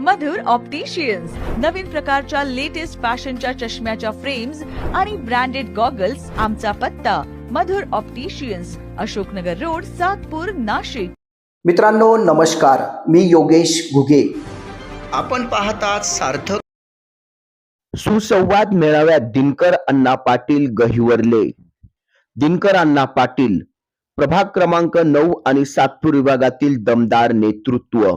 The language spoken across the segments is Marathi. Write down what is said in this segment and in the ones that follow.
मधुर ऑप्टिशियन्स नवीन प्रकारच्या लेटेस्ट फॅशनच्या चष्म्याच्या फ्रेम्स आणि ब्रँडेड गॉगल्स आमचा पत्ता. Madhur opticians Ashoknagar road Satpur Nashik. मित्रांनो नमस्कार. मी योगेश घुगे. आपण पाहतात सार्थक. सुसंवाद मेळाव्यात दिनकर अण्णा पाटील गहिवरले. दिनकर अण्णा पाटील प्रभाग क्रमांक नऊ आणि सातपूर विभागातील दमदार नेतृत्व.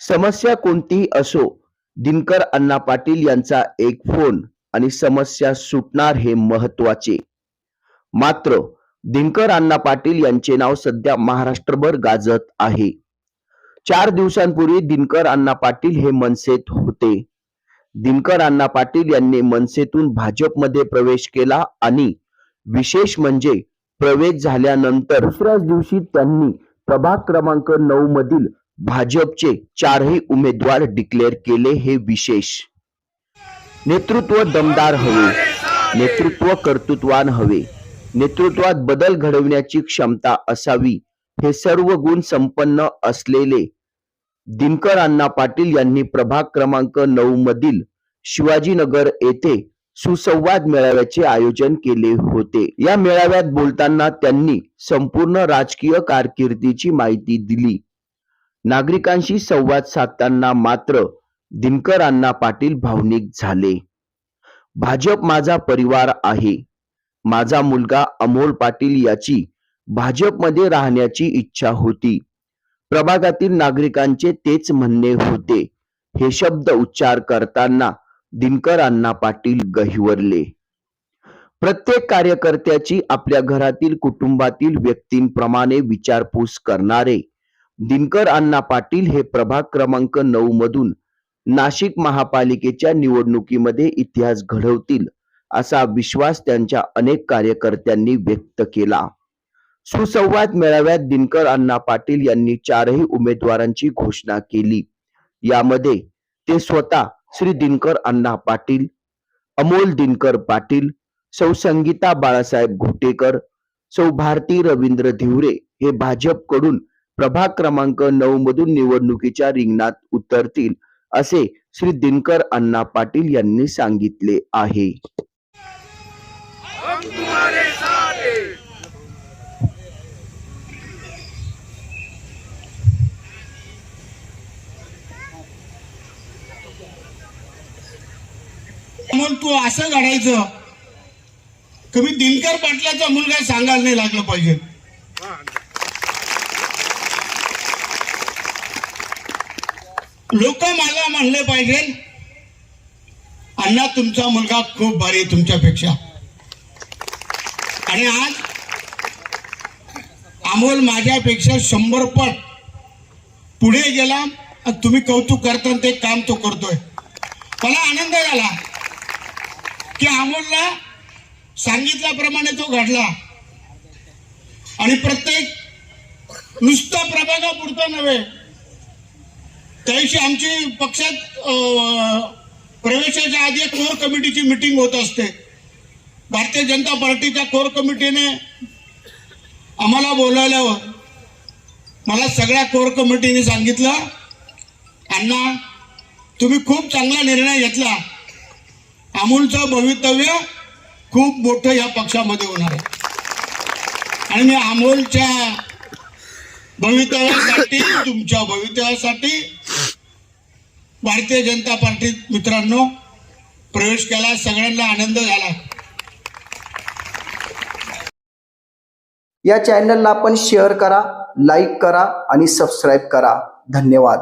समस्या कोणतीही असो दिनकर अण्णा पाटील यांचा एक फोन आणि समस्या सुटणार हे महत्त्वाचे मात्र दिनकर अण्णा पाटील यांचे नाव सध्या महाराष्ट्रभर गाजत आहे. चार दिवसांपूर्वी दिनकर अण्णा पाटील हे मनसेत होते. दिनकर अण्णा पाटील यांनी मनसेतून भाजपमध्ये प्रवेश केला आणि विशेष म्हणजे प्रवेश झाल्यानंतर दुसऱ्याच दिवशी त्यांनी प्रभाग क्रमांक नऊ मधील भाजपचे चारही उमेदवार डिक्लेअर केले हे विशेष. नेतृत्व दमदार हवे. नेतृत्व कर्तृत्वान हवे. नेतृत्वात बदल घडविण्याची क्षमता असावी हे सर्व गुण संपन्न असलेले दिनकर अण्णा पाटील यांनी प्रभाग क्रमांक नऊ मधील शिवाजीनगर येथे सुसंवाद मेळाव्याचे आयोजन केले होते. या मेळाव्यात बोलताना त्यांनी संपूर्ण राजकीय कारकिर्दीची माहिती दिली. नागरिकांशी संवाद साधताना मात्र दिनकर अण्णा पाटील भावनिक झाले. भाजप माझा परिवार आहे. माझा मुलगा अमोल पाटील याची भाजपमध्ये राहण्याची इच्छा होती. प्रभागातील नागरिकांचे तेच म्हणणे होते. हे शब्द उच्चार करताना दिनकर अण्णा पाटील गहिवरले. प्रत्येक कार्यकर्त्याची आपल्या घरातील कुटुंबातील व्यक्तींप्रमाणे विचारपूस करणारे दिनकर अण्णा पाटील हे प्रभाग क्रमांक नऊ मधून नाशिक महापालिकेच्या निवडणुकीमध्ये इतिहास घडवतील असा विश्वास त्यांच्या अनेक कार्यकर्त्यांनी व्यक्त केला. सुसंवाद मेळाव्यात दिनकर अण्णा पाटील यांनी चारही उमेदवारांची घोषणा केली. यामध्ये ते स्वतः श्री दिनकर अण्णा पाटील अमोल दिनकर पाटील सौ संगीता बाळासाहेब घोटेकर सौ भारती रवींद्र धिवरे हे भाजपकडून प्रभाग क्रमांक नऊ मधून निवडणुकीच्या रिंगणात उतरतील असे श्री दिनकर अण्णा पाटील यांनी सांगितले आहे. मग तू असं घडायचं कमी दिनकर पाटलाचा मुलगा सांगायला नाही लागलं पाहिजे. लोक मला म्हणले पाहिजे. अण्णा तुमचा मुलगा खूप भारी आहे तुमच्यापेक्षा. आणि आज अमोल माझ्यापेक्षा शंभर पट पुढे गेला आणि तुम्ही कौतुक करता ते काम तो करतोय. मला आनंद झाला की अमोलला सांगितल्याप्रमाणे तो घडला. आणि प्रत्येक नुसता प्रभागापुरता नव्हे त्या दिवशी आमची पक्षात प्रवेशाच्या आधी एक कोर कमिटीची मिटिंग होत असते. भारतीय जनता पार्टीच्या कोर कमिटीने आम्हाला बोलावल्यावर मला सगळ्या कोर कमिटीने सांगितलं. अण्णा तुम्ही खूप चांगला निर्णय घेतला. अमूलचं भवितव्य खूप मोठं या पक्षामध्ये होणार आहे. आणि मी अमोलच्या भवितव्यासाठी तुमच्या भवितव्यासाठी भारतीय जनता पार्टीत मित्रांनो प्रवेश केला सगळ्यांना आनंद झाला. या चॅनलला आपण शेअर करा लाईक करा आणि सबस्क्राईब करा. धन्यवाद.